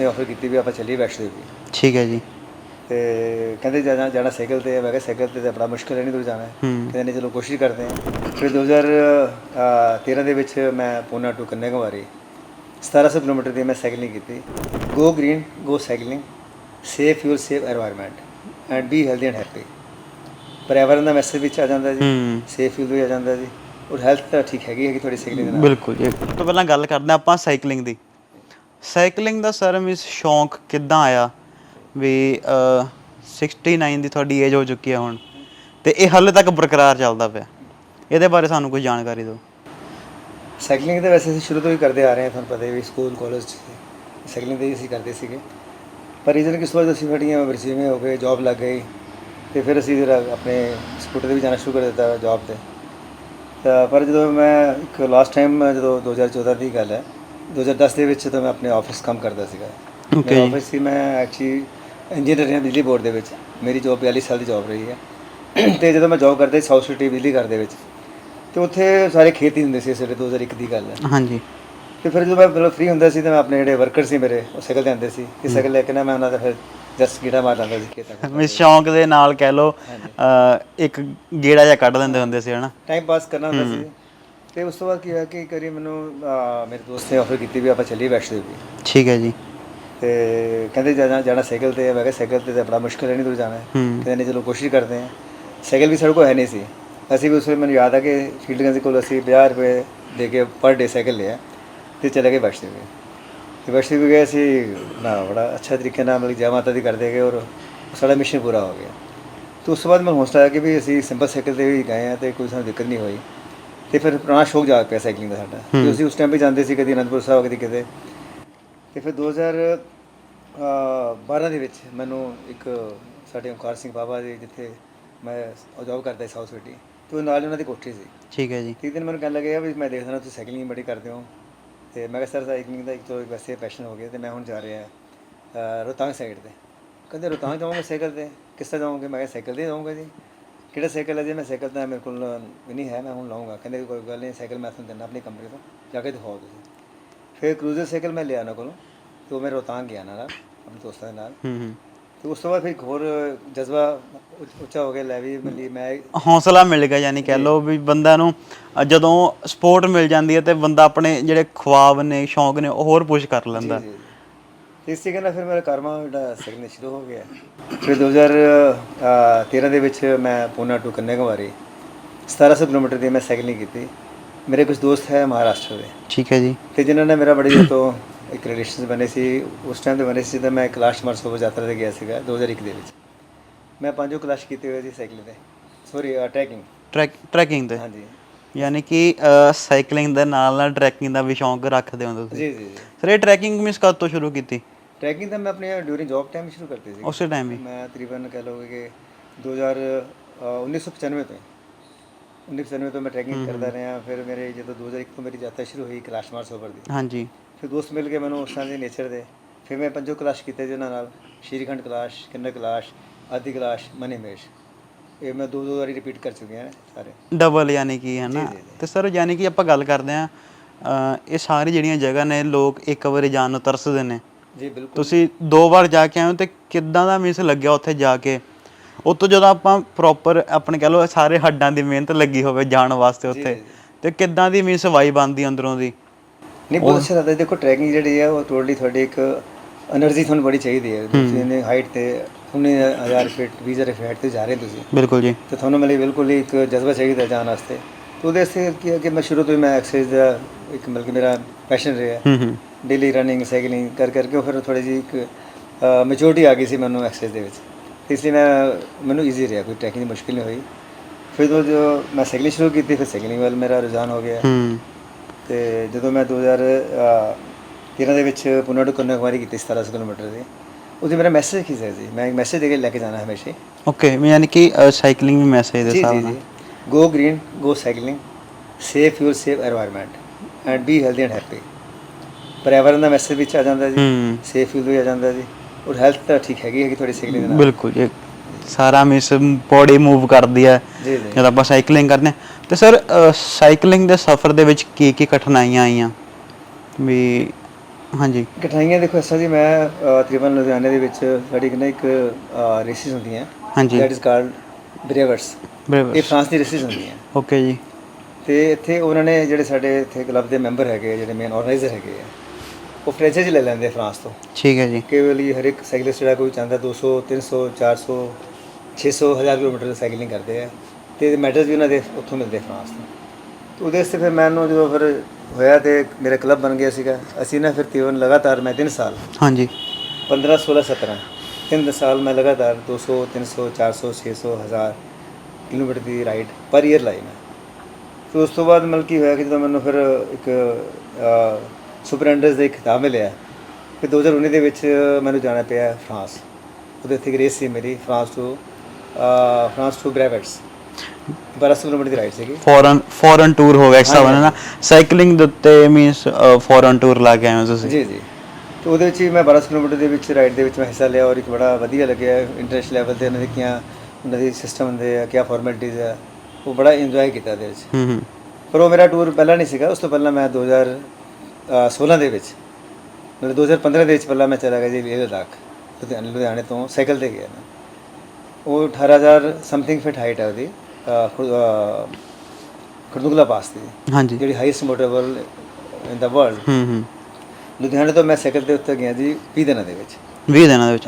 ਨੇ ਆਫਰ ਕੀਤੀ ਵੀ ਆਪਾਂ ਚੱਲੀਏ ਵੈਸ਼ਨੋ ਦੇਵੀ। ਠੀਕ ਹੈ ਜੀ। ਤੇ ਕਹਿੰਦੇ ਜਾਣਾ ਜਾਣਾ ਸਾਈਕਲ ਤੇ ਮੈਂ ਕਿਹਾ ਸਾਈਕਲ ਤੇ ਬੜਾ ਮੁਸ਼ਕਲ ਹੈ ਨਹੀਂ ਦੂਰ ਜਾਣਾ। ਕਹਿੰਦੇ ਨੇ ਚਲੋ ਕੋਸ਼ਿਸ਼ ਕਰਦੇ ਹਾਂ। ਫਿਰ 2013 ਦੇ ਵਿੱਚ ਮੈਂ ਪੂਨਾ ਟੂ ਕੰਨਿਆਕੁਮਾਰੀ। 1700 ਕਿਲੋਮੀਟਰ ਦੀ ਮੈਂ ਸਾਈਕਲਿੰਗ ਕੀਤੀ। Go green go cycling save fuel save environment and be healthy and happy ਪਰਿਆਵਰਨ ਦਾ ਮੈਸੇਜ ਵਿੱਚ ਆ ਜਾਂਦਾ ਜੀ। ਸੇਫ ਫਿਊਲ ਵੀ ਆ ਜਾਂਦਾ ਜੀ। ਔਰ ਹੈਲਥ ਤਾਂ ਠੀਕ ਹੈਗੀ ਹੈ ਕਿ ਤੁਹਾਡੀ ਸਾਈਕਲਿੰਗ ਨਾਲ। ਬਿਲਕੁਲ ਜੀ। ਪਹਿਲਾਂ ਗੱਲ ਕਰਦੇ ਆਪਾਂ ਸਾਈਕਲਿੰਗ ਦੀ। ਸਾਈਕਲਿੰਗ ਦਾ ਸਰ ਮਿਸ ਸ਼ੌਂਕ ਕਿੱਦਾਂ ਆਇਆ? ਵੀ ਅਹ, 69 ਦੀ ਤੁਹਾਡੀ ਏਜ ਹੋ ਚੁੱਕੀ ਹੈ ਹੁਣ ਤੇ ਇਹ ਹਾਲੇ ਤੱਕ ਬਰਕਰਾਰ ਚੱਲਦਾ ਪਿਆ। ਇਹਦੇ ਬਾਰੇ ਸਾਨੂੰ ਕੋਈ ਜਾਣਕਾਰੀ ਦਿਓ। ਸਾਈਕਲਿੰਗ ਤਾਂ ਵੈਸੇ ਅਸੀਂ ਸ਼ੁਰੂ ਤੋਂ ਹੀ ਕਰਦੇ ਆ ਰਹੇ ਹਾਂ ਤੁਹਾਨੂੰ ਪਤਾ ਹੈ ਵੀ ਸਕੂਲ ਕਾਲਜ 'ਚ ਸਾਈਕਲਿੰਗ ਤੇ ਹੀ ਅਸੀਂ ਕਰਦੇ ਸੀਗੇ। ਪਰ ਰੀਜ਼ਨ ਕਿਸ ਵਾਰ ਅਸੀਂ ਫੜੀਆਂ ਵਰਸੀਵੇਂ ਹੋ ਗਏ ਜੌਬ ਲੱਗ ਗਈ ਤੇ ਫਿਰ ਅਸੀਂ ਜਿਹੜਾ ਆਪਣੇ ਸਕੂਟਰ ਤੇ ਵੀ ਜਾਣਾ ਸ਼ੁਰੂ ਕਰ ਦਿੱਤਾ ਜੌਬ ਤੇ। ਤਾਂ ਪਰ ਜਦੋਂ ਮੈਂ ਇੱਕ ਲਾਸਟ ਟਾਈਮ ਜਦੋਂ 2014 ਦੀ ਗੱਲ ਹੈ 2010 ਦੇ ਵਿੱਚ ਜਦੋਂ ਮੈਂ ਆਪਣੇ ਆਫਿਸ ਕੰਮ ਕਰਦਾ ਸੀਗਾ। Okay ਮੇਰਾ। ਆਫਿਸ ਸੀ ਮੈਂ ਐਕਚੁਅਲੀ ਇੰਜੀਨੀਅਰ ਹਾਂ ਬਿਜਲੀ ਬੋਰਡ ਦੇ ਵਿੱਚ। ਮੇਰੀ ਜੌਬ 42 ਸਾਲ ਦੀ ਜੌਬ ਰਹੀ ਹੈ। ਤੇ ਜਦੋਂ ਮੈਂ ਜੌਬ ਕਰਦਾ ਸੀ ਸਾਊਥ ਸਿਟੀ ਬਿਜਲੀ ਘਰ ਦੇ ਵਿੱਚ ਤੇ ਉੱਥੇ ਸਾਰੇ ਖੇਤ ਹੀ ਹੁੰਦੇ ਸੀ ਸਵੇਰੇ 2001 ਦੀ ਗੱਲ ਹੈ। ਹਾਂਜੀ। ਤੇ ਫਿਰ ਜਦੋਂ ਮੈਂ ਮਤਲਬ ਫ੍ਰੀ ਹੁੰਦਾ ਸੀ ਤਾਂ ਮੈਂ ਆਪਣੇ ਜਿਹੜੇ ਵਰਕਰ ਸੀ ਮੇਰੇ ਉਹ ਸਾਈਕਲ ਤੇ ਆਉਂਦੇ ਸੀ। ਕਿ ਸਾਈਕਲ ਲੈ ਕੇ ਨਾ ਮੈਂ ਉਹਨਾਂ ਦਾ ਫਿਰ ਜਸਟ ਗੀੜਾ ਮਾਰ ਲੈਂਦਾ ਸੀ ਖੇਤਾਂ 'ਚ ਮਿਸ ਸ਼ੌਂਕ ਦੇ ਨਾਲ ਕਹਿ ਅਹ, ਇੱਕ ਗੇੜਾ ਜਿਹਾ ਕੱਢ ਦਿੰਦੇ ਹੁੰਦੇ ਸੀ ਹਨਾ? ਟਾਈਮ ਪਾਸ ਕਰਨਾ ਹੁੰਦਾ ਸੀ। ਤੇ ਉਸ ਤੋਂ ਬਾਅਦ ਕੀ ਹੋਇਆ ਕਿ ਇੱਕ ਵਾਰੀ ਮੈਨੂੰ ਅਹ, ਮੇਰੇ ਦੋਸਤ ਨੇ ਆਫਰ ਕੀਤੀ ਵੀ ਆਪਾਂ ਚੱਲੀਏ ਵੈਸ਼ਨੋ ਦੇਵੀ। ਠੀਕ ਹੈ ਜੀ। ਤੇ ਕਹਿੰਦੇ ਜਾਣਾ ਜਾਣਾ ਸਾਈਕਲ ਤੇ ਹੈ ਮੈਂ ਕਿਹਾ ਸਾਈਕਲ ਤੇ ਤਾਂ ਬੜਾ ਮੁਸ਼ਕਲ ਹੈ ਨਹੀਂ ਦੂਰ ਜਾਣਾ। ਹੈ। ਹੂੰ ਕਹਿੰਦੇ ਚਲੋ ਕੋਸ਼ਿਸ਼ ਕਰਦੇ ਹਾਂ। ਸਾਈਕਲ ਵੀ ਸਾਡੇ ਕੋਲ ਹੈ ਨਹੀਂ ਸੀ। ਅਸੀਂ ਵੀ ਉਸ ਵੇਲੇ ਮੈਨੂੰ ਯਾਦ ਆ ਕਿ ਫੀਲਡ ਗੰਜ ਕੋਲ ਅਸੀਂ 50 ਰੁਪਏ ਦੇ ਕੇ ਪਰ ਡੇ ਸਾਈਕਲ ਲਿਆ ਤੇ ਚਲੇ ਗਏ ਵੈਸ਼ਨੋ ਦੇਵੀ। ਤੇ ਵੈਸ਼ਨੋ ਦੇਵੀ ਗਏ ਅਸੀਂ ਨਾ ਬੜਾ ਅੱਛਾ ਤਰੀਕੇ ਨਾਲ ਮਤਲਬ ਜੈ ਮਾਤਾ ਦੀ ਕਰਦੇ ਗਏ ਔਰ ਸਾਡਾ ਮਿਸ਼ਨ ਪੂਰਾ ਹੋ ਗਿਆ। ਤੇ ਉਸ ਤੋਂ ਬਾਅਦ ਮੈਨੂੰ ਹੌਸਲਾ ਆਇਆ ਕਿ ਵੀ ਅਸੀਂ ਸਿੰਪਲ ਸਾਈਕਲ ਤੇ ਵੀ ਗਏ ਆ ਤੇ ਕੋਈ ਸਾਨੂੰ ਦਿੱਕਤ ਨਹੀਂ ਹੋਈ। ਤੇ ਫਿਰ ਪੁਰਾਣਾ ਸ਼ੌਕ ਜਾਗ ਪਿਆ ਸਾਈਕਲਿੰਗ ਦਾ ਸਾਡਾ। ਤੇ ਅਸੀਂ ਉਸ ਟਾਈਮ ਵੀ ਜਾਂਦੇ ਸੀ ਕਦੀ ਅਨੰਦਪੁਰ ਸਾਹਿਬ ਕਦੀ ਕਿਤੇ। ਤੇ ਫਿਰ 2012 ਦੇ ਵਿੱਚ ਮੈਨੂੰ ਇੱਕ ਸਾਡੇ ਓਂਕਾਰ ਸਿੰਘ ਬਾਬਾ ਜੀ ਜਿੱਥੇ ਮੈਂ ਜੌਬ ਕਰਦਾ ਸੀ ਸਾਊਥ ਸਿਟੀ ਤੇ ਉਹ ਨਾਲ ਉਹਨਾਂ ਦੀ ਕੋਠੀ ਸੀ। ਠੀਕ ਹੈ ਜੀ। ਤੇ ਦਿਨ ਮੈਨੂੰ ਕਹਿਣ ਲੱਗਿਆ ਵੀ ਮੈਂ ਦੇਖਦਾ ਨਾ ਤੁਸੀਂ ਸਾਈਕਲਿੰਗ ਬੜੀ ਕਰਦੇ ਹੋ। ਤੇ ਮੈਂ ਕਿਹਾ ਸਰ ਸਾਈਕਲਿੰਗ ਦਾ ਇੱਕ ਤੋਂ ਵੈਸੇ ਪੈਸ਼ਨ ਹੋ ਗਿਆ ਤੇ ਮੈਂ ਹੁਣ ਜਾ ਰਿਹਾ ਅਹ, ਰੋਹਤਾਂਗ ਸਾਈਡ ਤੇ। ਕਹਿੰਦੇ ਰੋਹਤਾਂਗ ਜਾਵਾਂਗੇ ਸਾਈਕਲ ਤੇ? ਕਿਸ ਤਰ੍ਹਾਂ ਜਾਵਾਂਗੇ ਮੈਂ ਕਿਹਾ ਸਾਈਕਲ ਤੇ ਜਾਊਂਗਾ ਜੀ। ਕਿਹੜਾ ਸਾਈਕਲ ਹੈ ਜੀ? ਮੈਂ ਸਾਈਕਲ ਤਾਂ ਮੇਰੇ ਕੋਲ ਵੀ ਨਹੀਂ ਹੈ ਮੈਂ ਹੁਣ ਲਾਉਂਗਾ। ਕਹਿੰਦੇ ਕੋਈ ਗੱਲ ਨਹੀਂ ਸਾਈਕਲ ਮੈਂ ਤੁਹਾਨੂੰ ਦਿੰਦਾ ਆਪਣੀ ਕੰਪਨੀ ਤੋਂ। ਜਾ ਕੇ ਦਿਖਾਓ ਤੁਸੀਂ। ਫਿਰ ਕਰੂਜ਼ਰ ਸਾਈਕਲ ਮੈਂ ਲਿਆ ਉਹਨਾਂ ਕੋਲੋਂ ਤੇ ਉਹ ਮੈਂ ਰੋਹਤਾਂਗ ਗਿਆ ਨਾਲ ਆਪਣੇ ਦੋਸਤਾਂ ਦੇ ਨਾਲ। ਹੂੰ ਹੂੰ। ਤੇ ਉਸ ਤੋਂ ਬਾਅਦ ਫਿਰ ਹੋਰ ਜਜ਼ਬਾ ਉੱਚ- ਹੋ ਗਿਆ ਲੈ ਵੀ ਮਿਲੀ ਮੈਂ ਹੌਸਲਾ ਮਿਲ ਗਿਆ ਯਾਨੀ ਕਹਿ ਲਓ ਵੀ ਬੰਦਾ ਨੂੰ ਜਦੋਂ ਸਪੋਰਟ ਮਿਲ ਜਾਂਦੀ ਹੈ ਤੇ ਬੰਦਾ ਆਪਣੇ ਜਿਹੜੇ ਖੁਆਬ ਨੇ ਸ਼ੌਂਕ ਨੇ ਉਹ ਹੋਰ ਪੁਸ਼ ਕਰ ਲੈਂਦਾ। ਜੀ, ਜੀ। ਤੇ ਇਸੇ ਕਹਿੰਦਾ ਫਿਰ ਮੇਰਾ ਕਰਮਾ ਜਿਹੜਾ ਸਿਗਨੇਚਰ ਸ਼ੁਰੂ ਹੋ ਗਿਆ। ਫਿਰ 2013 ਦੇ ਵਿੱਚ ਮੈਂ ਪੂਨਾ ਟੂ ਕੰਨਿਆਕੁਮਾਰੀ 1700 ਕਿਲੋਮੀਟਰ ਦੀ ਮੈਂ ਸਾਈਕਲਿੰਗ ਕੀਤੀ। ਮੇਰੇ ਕੁਝ ਦੋਸਤ ਹੈ ਮਹਾਰਾਸ਼ਟਰ ਦੇ। ਠੀਕ ਹੈ ਜੀ। ਤੇ ਜਿਨ੍ਹਾਂ ਨੇ ਮੇਰਾ ਬੜੀ ਤੋਂ ਇੱਕ ਰਿਲੇਸ਼ਨਸ ਬਣੇ ਸੀ ਉਸ ਟਾਈਮ ਤੇ ਬਣੇ ਸੀ ਜਦੋਂ ਮੈਂ ਕੈਲਾਸ਼ ਮਰਸੋਵ ਯਾਤਰਾ ਤੇ ਗਿਆ ਸੀਗਾ 2001 ਦੇ ਵਿੱਚ। ਮੈਂ ਪੰਜੋ ਕਲਾਸ਼ ਕੀਤੇ ਹੋਏ ਸੀ ਸਾਈਕਲ ਤੇ ਸੌਰੀ ਟਰੈਕਿੰਗ ਟਰੈਕ ਟਰੈਕਿੰਗ ਤੇ ਹਾਂਜੀ। ਯਾਨੀ ਕਿ ਸਾਈਕਲਿੰਗ ਦੇ ਨਾਲ ਨਾਲ ਟਰੈਕਿੰਗ ਦਾ ਵੀ ਸ਼ੌਂਕ ਰੱਖਦੇ ਹੋ ਤੁਸੀਂ? ਜੀ ਜੀ ਜੀ। ਸਰ ਇਹ ਟਰੈਕਿੰਗ ਮਿਸ ਕਦ ਤੋਂ ਸ਼ੁਰੂ ਕੀਤੀ? ਟਰੈਕਿੰਗ ਤਾਂ ਮੈਂ ਆਪਣੇ ਡਿਊਰਿੰਗ ਜੌਬ ਟਾਈਮ ਸ਼ੁਰੂ ਕਰਤੀ ਸੀ। ਉਸੇ ਟਾਈਮ ਹੀ। ਮੈਂ ਤਕਰੀਬਨ ਕਹਿ ਲਓਗੇ ਕਿ 2000 ਅ, 1995 ਤੋਂ 1995 ਤੋਂ ਮੈਂ ਟਰੈਕਿੰਗ ਕਰਦਾ ਰਿਹਾ। ਫਿਰ ਮੇਰੇ ਜਦੋਂ 2001 ਤੋਂ ਮੇਰੀ ਯਾਤਰਾ ਸ਼ੁਰੂ ਹੋਈ ਕੈਲਾਸ਼ ਮਾਨਸਰੋਵਰ ਦੀ। ਹਾਂਜੀ। ਫਿਰ ਦੋਸਤ ਮਿਲ ਕੇ ਮੈਨੂੰ ਉਸ ਤਰ੍ਹਾਂ ਦੇ ਨੇਚਰ ਦੇ। ਫਿਰ ਮੈਂ ਪੰਜੋ ਕਲਾਸ਼ ਕੀਤੇ ਜਿਹਨਾਂ ਨਾਲ। ਸ਼੍ਰੀਖੰਡ ਕਲਾਸ਼ ਕਿੰਨਰ ਕਲਾਸ਼ ਆਦਿ ਕਲਾਸ਼ ਮਨੀਮੇਸ਼ ਇਹ ਮੈਂ ਦੋ ਦੋ ਵਾਰੀ ਰਿਪੀਟ ਕਰ ਚੁੱਕਿਆ ਹਾਂ ਸਾਰੇ। ਡਬਲ ਯਾਨੀ ਕਿ ਹੈ ਨਾ? ਤੇ ਸਰ ਯਾਨੀ ਕਿ ਆਪਾਂ ਗੱਲ ਕਰਦੇ ਆ ਇਹ ਸਾਰੀ ਜਿਹੜੀਆਂ ਜਗ੍ਹਾ ਨੇ ਲੋਕ ਇੱਕ ਵਾਰੀ ਜਾਣ ਨੂੰ ਤਰਸਦੇ ਨੇ। ਜੀ ਬਿਲਕੁਲ। ਤੁਸੀਂ ਦੋ ਵਾਰ ਜਾ ਕੇ ਆਏ ਹੋ ਤੇ ਕਿੱਦਾਂ ਦਾ ਮੀਸ ਲੱਗਿਆ ਉੱਥੇ ਜਾ ਕੇ? ਉਤੋਂ ਜਦੋਂ ਆਪਾਂ ਪ੍ਰੋਪਰ ਆਪਣੇ ਕਹ ਲੋ ਸਾਰੇ ਹੱਡਾਂ ਦੀ ਮਿਹਨਤ ਲੱਗੀ ਹੋਵੇ ਜਾਣ ਵਾਸਤੇ ਉੱਥੇ ਤੇ ਕਿੱਦਾਂ ਦੀ ਮਿਸ ਵਾਈ ਬਣਦੀ ਅੰਦਰੋਂ ਦੀ? ਨਹੀਂ ਬਹੁਤ ਅੱਛਾ ਲੱਗਦਾ ਦੇਖੋ ਟ੍ਰੈਕਿੰਗ ਜਿਹੜੀ ਹੈ ਉਹ ਟੋਟਲੀ ਤੁਹਾਡੀ ਇੱਕ એનર્ਜੀ ਤੁਹਾਨੂੰ ਬੜੀ ਚਾਹੀਦੀ ਹੈ। ਤੁਸੀਂ ਨੇ ਹਾਈਟ ਤੇ ਹਮਨੇ 1000 ਫੀਟ 20000 ਫੀਟ ਤੇ ਜਾ ਰਹੇ ਤੁਸੀਂ। ਬਿਲਕੁਲ ਜੀ। ਤੇ ਤੁਹਾਨੂੰ ਮਿਲੇ ਬਿਲਕੁਲ ਇੱਕ ਜਜ਼ਬਾ ਚਾਹੀਦਾ ਜਾਣ ਵਾਸਤੇ। ਉਹਦੇ ਸੇ ਕੀ ਹੈ ਕਿ ਮੈਂ ਸ਼ੁਰੂ ਤੋਂ ਹੀ ਮੈਂ ਐਕਸਰਸਾਈਜ਼ ਦਾ ਇੱਕ ਮਤਲਬ ਕਿ ਮੇਰਾ ਪੈਸ਼ਨ ਰਿਹਾ। ਡੇਲੀ ਰਨਿੰਗ ਸਾਈਕਲਿੰਗ ਕਰ ਕਰਕੇ ਫਿਰ ਥੋੜੀ ਜੀ ਇੱਕ ਮੈਚੋਰਟੀ ਆ ਗਈ ਸੀ ਮੈਨੂੰ ਐਕਸਰਸਾਈਜ਼ ਦੇ ਵਿੱਚ। ਇਸ ਲਈ ਮੈਂ ਮੈਨੂੰ ਈਜ਼ੀ ਰਿਹਾ ਕੋਈ ਟੈਕਨੀਕ ਮੁਸ਼ਕਿਲ ਨਹੀਂ ਹੋਈ। ਫਿਰ ਤੋਂ ਜੋ ਮੈਂ ਸਾਈਕਲਿੰਗ ਸ਼ੁਰੂ ਕੀਤੀ ਫਿਰ ਸਾਈਕਲਿੰਗ ਵੱਲ ਮੇਰਾ ਰੁਝਾਨ ਹੋ ਗਿਆ। ਤੇ ਜਦੋਂ ਮੈਂ 2013 ਦੇ ਵਿੱਚ ਪੁਨਰ ਕੰਨਿਆਕੁਮਾਰੀ ਕੀਤੀ 1700 ਕਿਲੋਮੀਟਰ ਦੀ ਉਹਦੇ ਮੇਰਾ ਮੈਸੇਜ ਕੀ ਸੀ। ਜੀ ਮੈਂ ਇੱਕ ਮੈਸੇਜ ਦੇ ਕੇ ਲੈ ਕੇ ਜਾਣਾ ਹਮੇਸ਼ਾ ਓਕੇ ਮੈਂ ਯਾਨੀ ਕਿ ਸਾਈਕਲਿੰਗ ਵੀ ਮੈਸੇਜ ਦੇ ਸਾਹਮਣੇ go green go cycling save your save environment and be healthy and happy ਪਰਿਆਵਰਨ ਦਾ ਮੈਸੇਜ ਵਿੱਚ ਆ ਜਾਂਦਾ ਜੀ ਹੂੰ। ਸੇਫ ਵੀ ਆ ਜਾਂਦਾ ਜੀ। ਔਰ ਹੈਲਥ ਤਾਂ ਠੀਕ ਹੈਗੀ ਹੈਗੀ ਤੁਹਾਡੀ ਸਾਈਕਲਿੰਗ ਦੇ ਨਾਲ। ਬਿਲਕੁਲ ਜੀ। ਸਾਰਾ ਮਿਸ ਬੋਡੀ ਮੂਵ ਕਰਦੀ ਹੈ। ਜੀ ਜੀ। ਜਦ ਆਪਾਂ ਸਾਈਕਲਿੰਗ ਕਰਦੇ ਹਾਂ। ਤੇ ਸਰ ਸਾਈਕਲਿੰਗ ਦੇ ਸਫ਼ਰ ਦੇ ਵਿੱਚ ਕੀ ਕੀ ਕਠਿਨਾਈਆਂ ਆਈਆਂ? ਵੀ ਹਾਂਜੀ। ਕਠਾਈਆਂ ਦੇਖੋ ਅਸਾਂ ਜੀ ਮੈਂ ਅ, ਤਕਰੀਬਨ ਲੁਧਿਆਣੇ ਦੇ ਵਿੱਚ ਸਾਡੀ ਕਿ ਨਾ ਇੱਕ ਰੇਸਿਸ ਹੁੰਦੀਆਂ। ਹਾਂਜੀ। ਦੈਟ ਇਜ਼ ਕਾਲਡ ਬ੍ਰੇਵਰਸ ਬਰਾਬਰ ਇਹ ਫਰਾਂਸ ਦੀ ਰੇਸਿਸ ਹੁੰਦੀਆਂ। ਓਕੇ ਜੀ। ਤੇ ਇੱਥੇ ਉਹਨਾਂ ਨੇ ਜਿਹੜੇ ਸਾਡੇ ਇੱਥੇ ਕਲੱਬ ਦੇ ਮੈਂਬਰ ਹੈਗੇ ਆ, ਜਿਹੜੇ ਮੇਨ ਆਰਗੇਨਾਈਜ਼ਰ ਹੈਗੇ ਆ ਉਹ ਫ੍ਰੈਂਚਾਈਜ਼ੀ ਲੈ ਲੈਂਦੇ ਆ ਫਰਾਂਸ ਤੋਂ। ਠੀਕ ਹੈ ਜੀ। ਕੇਵਲ ਹੀ ਹਰ ਇੱਕ ਸਾਈਕਲਿਸਟ ਜਿਹੜਾ ਕੋਈ ਚਾਹੁੰਦਾ 200 300 400 600 1000 ਕਿਲੋਮੀਟਰ ਦੀ ਸਾਈਕਲਿੰਗ ਕਰਦੇ ਆ। ਤੇ ਮੈਡਲਸ ਵੀ ਉਹਨਾਂ ਦੇ ਉੱਥੋਂ ਮਿਲਦੇ ਫਰਾਂਸ ਤੋਂ। ਤੇ ਉਹਦੇ ਵਾਸਤੇ ਫਿਰ ਮੈਨੂੰ ਜਦੋਂ ਫਿਰ ਹੋਇਆ ਤੇ ਮੇਰਾ ਕਲੱਬ ਬਣ ਗਿਆ ਸੀਗਾ ਅਸੀਂ ਨਾ ਫਿਰ ਤੀਵਨ ਲਗਾਤਾਰ ਮੈਂ 3 ਸਾਲ ਹਾਂਜੀ। 15 16 17 ਤਿੰਨ ਸਾਲ ਮੈਂ ਲਗਾਤਾਰ 200 300 400 600 1000 ਕਿਲੋਮੀਟਰ ਦੀ ਰਾਈਡ ਪਰ ਈਅਰ ਲਾਈ ਮੈਂ। ਫਿਰ ਉਸ ਤੋਂ ਬਾਅਦ ਮਤਲਬ ਕੀ ਹੋਇਆ ਕਿ ਜਦੋਂ ਮੈਨੂੰ ਫਿਰ ਇੱਕ ਸੁਪਰ ਅੰਡਰਸ ਦਾ ਖਿਤਾਬ ਮਿਲਿਆ ਫਿਰ 2019 ਦੇ ਵਿੱਚ ਮੈਨੂੰ ਜਾਣਾ ਪਿਆ ਫਰਾਂਸ। ਉਹਦੇ ਇੱਥੇ ਰੇਸ ਸੀ ਮੇਰੀ ਫਰਾਂਸ ਤੋਂ ਫਰਾਂਸ ਤੋਂ ਬ੍ਰੈਵਟਸ। 1200 ਕਿਲੋਮੀਟਰ ਦੀ ਰਾਈਡ ਸੀਗੀ। ਫੋਰਨ ਫੋਰਨ ਟੂਰ ਹੋ ਗਿਆ ਇੱਕ ਨਾਲ ਨਾ। ਸਾਈਕਲਿੰਗ ਦੇ ਉੱਤੇ ਮੀਨਸ ਫੋਰਨ ਟੂਰ ਲਾ ਕੇ ਆਏ ਹੋ ਤੁਸੀਂ? ਜੀ ਜੀ। ਤੇ ਉਹਦੇ ਵਿੱਚ ਮੈਂ 1200 ਕਿਲੋਮੀਟਰ ਦੇ ਵਿੱਚ ਰਾਈਡ ਦੇ ਵਿੱਚ ਮੈਂ ਹਿੱਸਾ ਲਿਆ ਔਰ ਇੱਕ ਬੜਾ ਵਧੀਆ ਲੱਗਿਆ ਇੰਟਰਨੈਸ਼ਨਲ ਲੈਵਲ ਤੇ। ਉਹਨਾਂ ਦੇ ਕੀਆਂ ਉਹਨਾਂ ਦੀ ਸਿਸਟਮ ਆ ਕਿਆ ਫਾਰਮੈਲਿਟੀਜ਼ ਆ। ਉਹ ਬੜਾ ਇੰਜੋਏ ਕੀਤਾ ਉਹਦੇ ਵਿੱਚ। ਹੂੰ ਹੂੰ। ਪਰ ਉਹ ਮੇਰਾ ਟੂਰ ਪਹਿਲਾਂ ਨਹੀਂ ਸੀਗਾ। ਉਸ ਤੋਂ ਪਹਿਲਾਂ ਮੈਂ 2016 ਦੇ ਵਿੱਚ। ਮਤਲਬ 2015 ਦੇ ਵਿੱਚ ਪਹਿਲਾਂ ਮੈਂ ਚਲਾ ਗਿਆ ਜੀ ਲੇਹ ਲਦਾਖ ਲੁਧਿਆਣੇ ਲੁਧਿਆਣੇ ਤੋਂ ਸਾਈਕਲ ਤੇ ਗਿਆ ਮੈਂ। ਉਹ 18000 ਸਮਥਿੰਗ ਫਿਟ ਹਾਈਟ ਹੈ ਉਹਦੀ ਖਰਦੁਗਲਾ ਪਾਸ ਦੀ ਹਾਂਜੀ। ਜਿਹੜੀ ਹਾਈਐਸਟ ਮੋਟਰਬਲ ਇਨ ਦਾ ਵਰਲਡ ਹੂੰ ਹੂੰ। ਲੁਧਿਆਣੇ ਤੋਂ ਮੈਂ ਸਾਈਕਲ ਤੇ ਉੱਤੇ ਗਿਆ ਜੀ 20 ਦਿਨਾਂ ਦੇ ਵਿੱਚ। 20 ਦਿਨਾਂ ਦੇ ਵਿੱਚ।